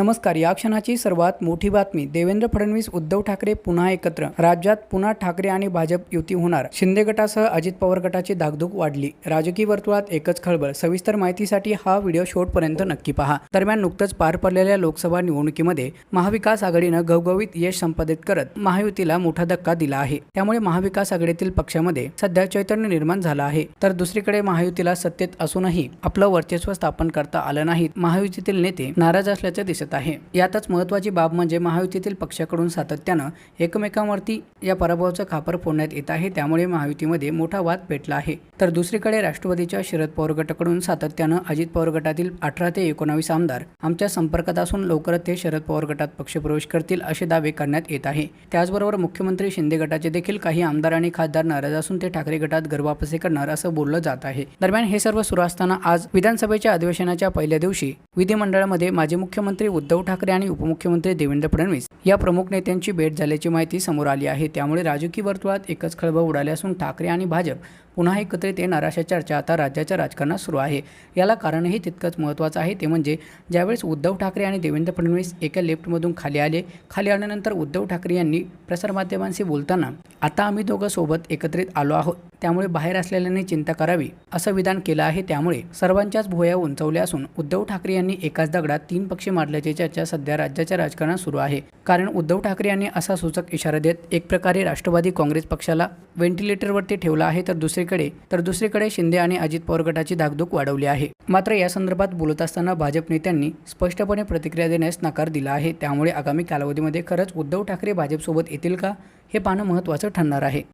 नमस्कार या क्षणाची सर्वात मोठी बातमी देवेंद्र फडणवीस उद्धव ठाकरे पुन्हा एकत्र. राज्यात पुन्हा ठाकरे आणि भाजप युती होणार. शिंदे गटासह अजित पवार गटाची धाकधूक वाढली. राजकीय वर्तुळात एकच खळबळ. सविस्तर माहितीसाठी हा व्हिडिओ शेवटपर्यंत नक्की पहा. दरम्यान नुकतंच पार पडलेल्या लोकसभा निवडणुकीमध्ये महाविकास आघाडीनं घवघवीत यश संपादित करत महायुतीला मोठा धक्का दिला आहे. त्यामुळे महाविकास आघाडीतील पक्षामध्ये सध्या चैतन्य निर्माण झालं आहे. तर दुसरीकडे महायुतीला सत्तेत असूनही आपलं वर्चस्व स्थापन करता आलं नाही महायुतीतील नेते नाराज असल्याचं दिसत दिसत आहे. यातच महत्त्वाची बाब म्हणजे महायुतीतील पक्षाकडून सातत्यानं एकमेकांवरती या पराभवाचं खापर फोडण्यात येत आहे. त्यामुळे महायुतीमध्ये मोठा वाद पेटला आहे. तर दुसरीकडे राष्ट्रवादीच्या शरद पवार गटाकडून सातत्यानं अजित पवार गटातील अठरा ते एकोणावीस आमदार आमच्या संपर्कात असून लवकरच ते शरद पवार गटात पक्षप्रवेश करतील असे दावे करण्यात येत आहे. त्याचबरोबर मुख्यमंत्री शिंदे गटाचे देखील काही आमदार आणि खासदार नाराज असून ते ठाकरे गटात गर्वापसे करणार असं बोललं जात आहे. दरम्यान हे सर्व सुरू असताना आज विधानसभेच्या अधिवेशनाच्या पहिल्या दिवशी विधिमंडळामध्ये माजी मुख्यमंत्री उद्धव ठाकरे आणि उपमुख्यमंत्री देवेंद्र फडणवीस या प्रमुख नेत्यांची भेट झाल्याची माहिती समोर आली आहे. त्यामुळे राजकीय वर्तुळात एकच खळबळ उडाली असून ठाकरे आणि भाजप पुन्हा एकत्रित येणार अशा चर्चा आता राज्याच्या राजकारणात सुरू आहे. याला कारणही तितकंच महत्त्वाचं आहे. ते म्हणजे ज्यावेळेस उद्धव ठाकरे आणि देवेंद्र फडणवीस एका लिफ्टमधून खाली आले खाली आल्यानंतर उद्धव ठाकरे यांनी प्रसारमाध्यमांशी बोलताना आता आम्ही दोघं सोबत एकत्रित आलो आहोत. त्यामुळे बाहेर असलेल्यांनी चिंता करावी असं विधान केलं आहे. त्यामुळे सर्वांच्याच भुया उंचवल्या असून उद्धव ठाकरे यांनी एकाच दगडात तीन पक्ष मारल्याची चर्चा सध्या राज्याच्या राजकारणात सुरू आहे. कारण उद्धव ठाकरे यांनी असा सूचक इशारा देत एक प्रकारे राष्ट्रवादी काँग्रेस पक्षाला व्हेंटिलेटरवरती ठेवला आहे तर दुसरीकडे तर दुसरीकडे शिंदे आणि अजित पवार गटाची धाकधूक वाढवली आहे. मात्र या संदर्भात बोलत असताना भाजप नेत्यांनी स्पष्टपणे प्रतिक्रिया देण्यास नकार दिला आहे. त्यामुळे आगामी कालावधीमध्ये खरंच उद्धव ठाकरे भाजपसोबत येतील का हे पाहणं महत्त्वाचं ठरणार आहे.